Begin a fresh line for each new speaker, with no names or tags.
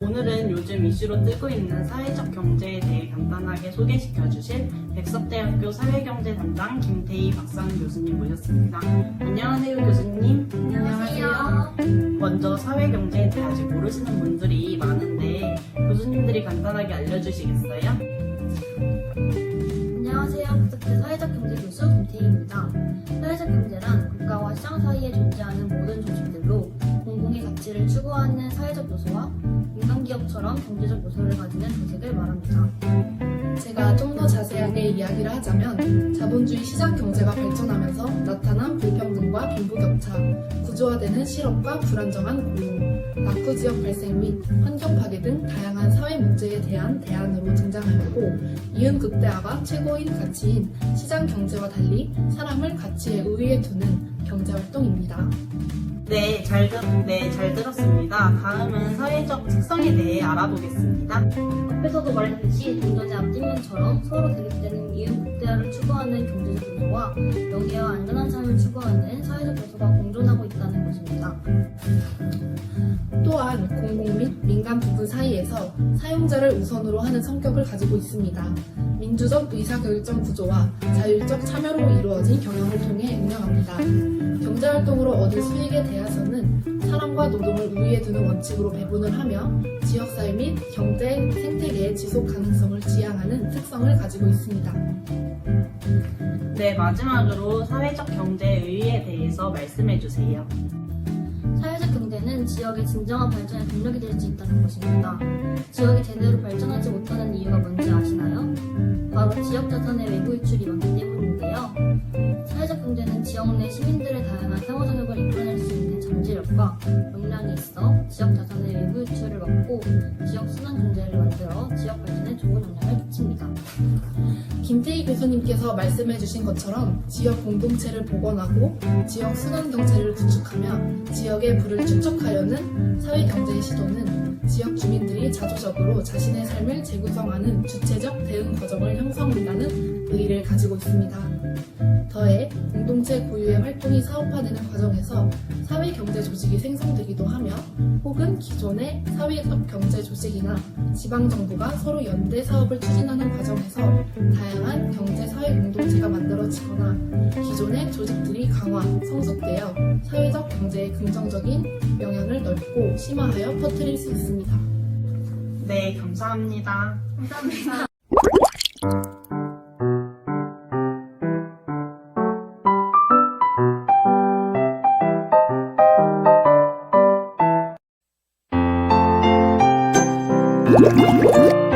오늘은 요즘 이슈로 뜨고 있는 사회적 경제에 대해 간단하게 소개시켜 주실 백석대학교 사회경제 담당 김태희 박사는 교수님 모셨습니다. 안녕하세요 교수님.
안녕하세요.
먼저 사회경제에 대해 아직 모르시는 분들이 많은데 교수님들이 간단하게 알려주시겠어요?
안녕하세요. 국석대 사회적 경제 교수 김태희입니다. 사회적 경제란 국가와 시장 사이에 존재하는 모든 조직들로 공공의 가치를 추구하는 사회적 요소와 민간 기업처럼 경제적 요소를 가지는 조직을 말합니다.
제가 좀 더 자세하게 이야기를 하자면 자본주의 시장 경제가 발전하면서 나타난 불평등과 빈부격차, 구조화되는 실업과 불안정한 고용, 낙후 지역 발생 및 환경 파괴 등 다양한 사회 문제에 대한 대안으로 등장하였고 이은 극대화가 최고인 가치인 시장 경제와 달리 사람을 가치의 우위에 두는 경제 활동입니다.
네, 잘, 들, 네, 잘 들었습니다. 다음은 사회적 특성에 대해 알아보겠습니다.
앞에서도 말했듯이 동전의 앞뒷면처럼 서로 대립되는 이윤 극대화를 추구하는 경제적 요소와 명예와 안전한 삶을 추구하는 사회적 요소가 공존하고
사이에서 사용자를 우선으로 하는 성격을 가지고 있습니다. 민주적 의사결정 구조와 자율적 참여로 이루어진 경영을 통해 운영합니다. 경제활동으로 얻을 수익에 대해서는 사람과 노동을 우위에 두는 원칙으로 배분을 하며 지역사회 및 경제 생태계의 지속 가능성을 지향하는 특성을 가지고 있습니다.
네, 마지막으로 사회적 경제 의 의의에 대해서 말씀해 주세요.
경제는 지역의 진정한 발전에 동력이 될 수 있다는 것입니다. 지역이 제대로 발전하지 못하는 이유가 뭔지 아시나요? 바로 지역 자산의 외부 유출이 많기 때문인데요. 사회적 경제는 지역 내 시민들의 다양한 상호작용을 이끌어낼 수 있는 잠재력과 역량이 있어 지역 자산의 외부 유출을 막고 지역 순환 경제를 만들어 지역 발전
교수님께서 말씀해주신 것처럼 지역 공동체를 복원하고 지역 순환 경제를 구축하며 지역의 부를 축적하려는 사회 경제의 시도는 지역 주민들이 자주적으로 자신의 삶을 재구성하는 주체적 대응 과정을 형성한다는 의의를 가지고 있습니다. 더해 공동체 고유의 활동이 사업화되는 과정에서 사회 경제 조직이 생성되기도 하며 혹은 기존의 사회적 경제 조직이나 지방 정부가 서로 연대 사업을 추진하는 과정에서 다양한 경제 공동체가 만들어지거나 기존의 조직들이 강화, 성숙되어 사회적 경제에 긍정적인 영향을 넓고 심화하여 퍼뜨릴 수 있습니다.
네, 감사합니다.
감사합니다.